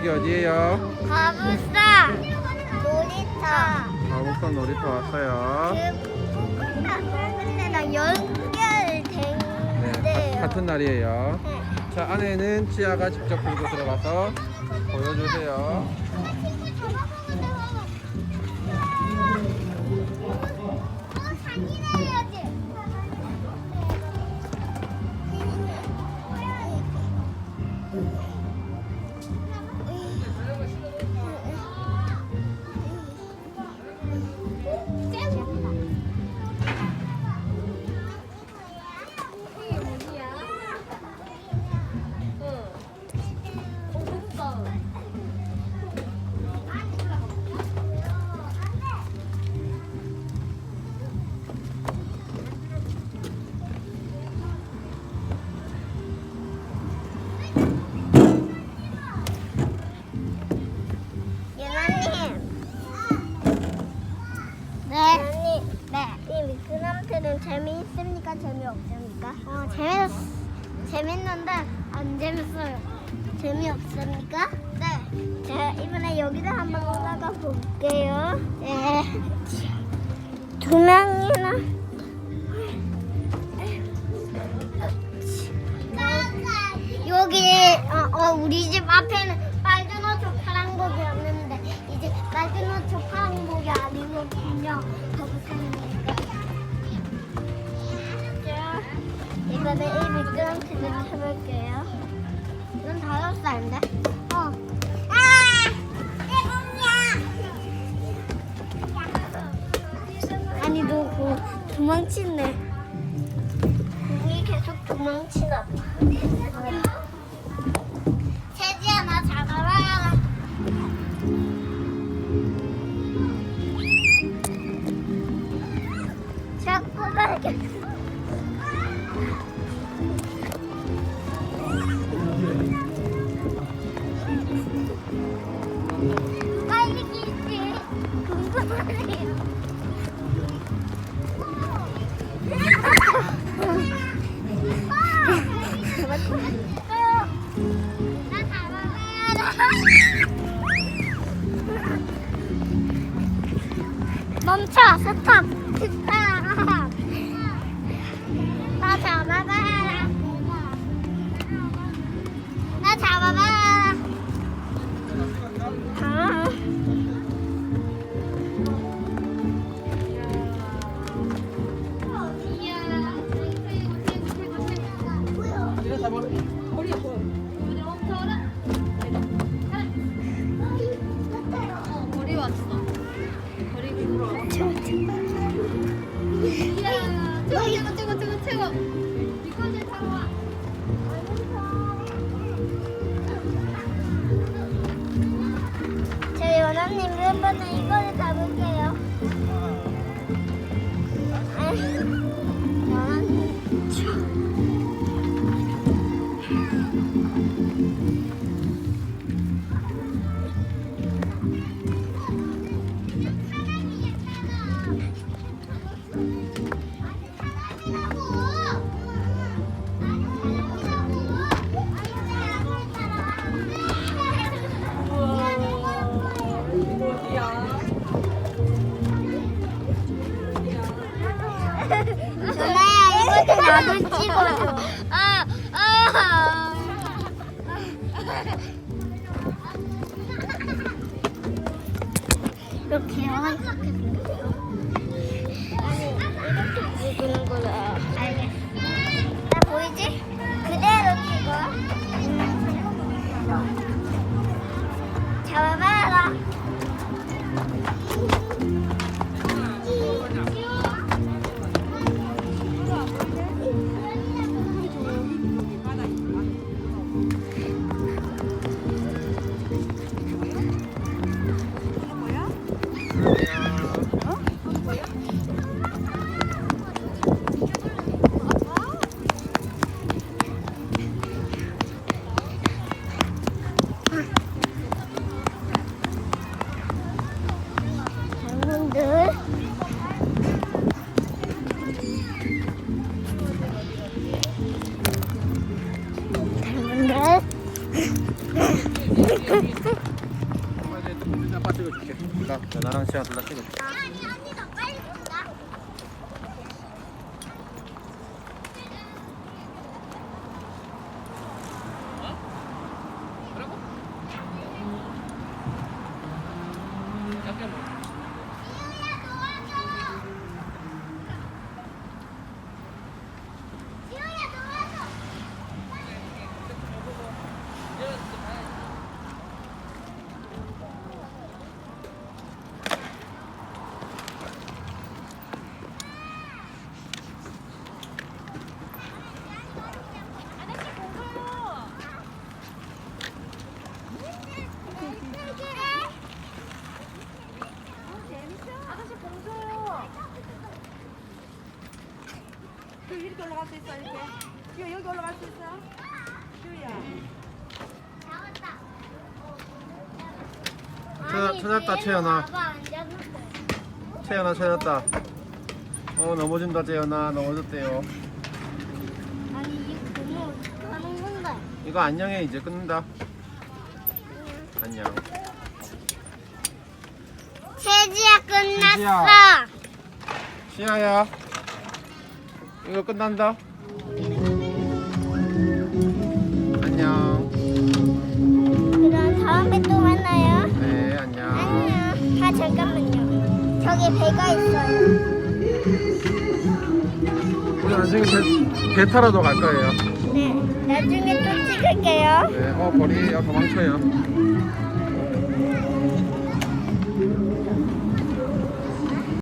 여기 어디예요? 가부사 놀이터. 가복선 놀이터 왔어요. 근데 나 연결 네, 된대요. 같은 날이에요. 네. 자, 안에는 치아가 직접 들고 들어가서 보여주세요. 유나님. 재미있습니까? 재미없습니까? 어, 재밌, 재밌는데 안 재밌어요. 재미없습니까? 네. 자, 이번에 여기도 한번 올라가 볼게요. 네. 두 명이나. 여기 어, 어, 우리 집 앞에는 빨간 옷 파란복이었는데 이제 빨간 옷 파란복이 아니거든요. 거북선이 이번에 이 미끄럼 틀을 타볼게요. 이건 다섯 살인데? 어. 아! 아니 너 그, 도망치네. 공이 계속 도망치나 봐. 멈춰 스탑 스탑 이번에 이거를 잡을게요. 아, 나도 찍어줘 아 아. 이렇게 완벽하게 생겼어요. 찍을까? 연아랑 시아 둘다 찍을까? 아니 언니가 빨리 본다. 지우야 도와줘. 아저씨 봉줘요. 그 이렇게 올라갈 수 있어 이렇게. 지우 여기 올라갈 수 있어? 지우야. 찾아- 찾았다, 채연아. 채연아 찾았다. 어 넘어진다 채연아 넘어졌대요. 아니 이거 너무 하는 건데. 이거 안녕해 이제 끊는다. 안녕. 세지야 끝났어. 세지야. 시아야. 이거 끝난다. 안녕. 그럼 다음에 또 만나요. 네 안녕. 안녕. 아 잠깐만요. 저기 배가 있어요. 우리 나중에 배, 배 타러도 갈 거예요. 네. 나중에 또 찍을게요. 네. 어 거리 어 도망쳐요.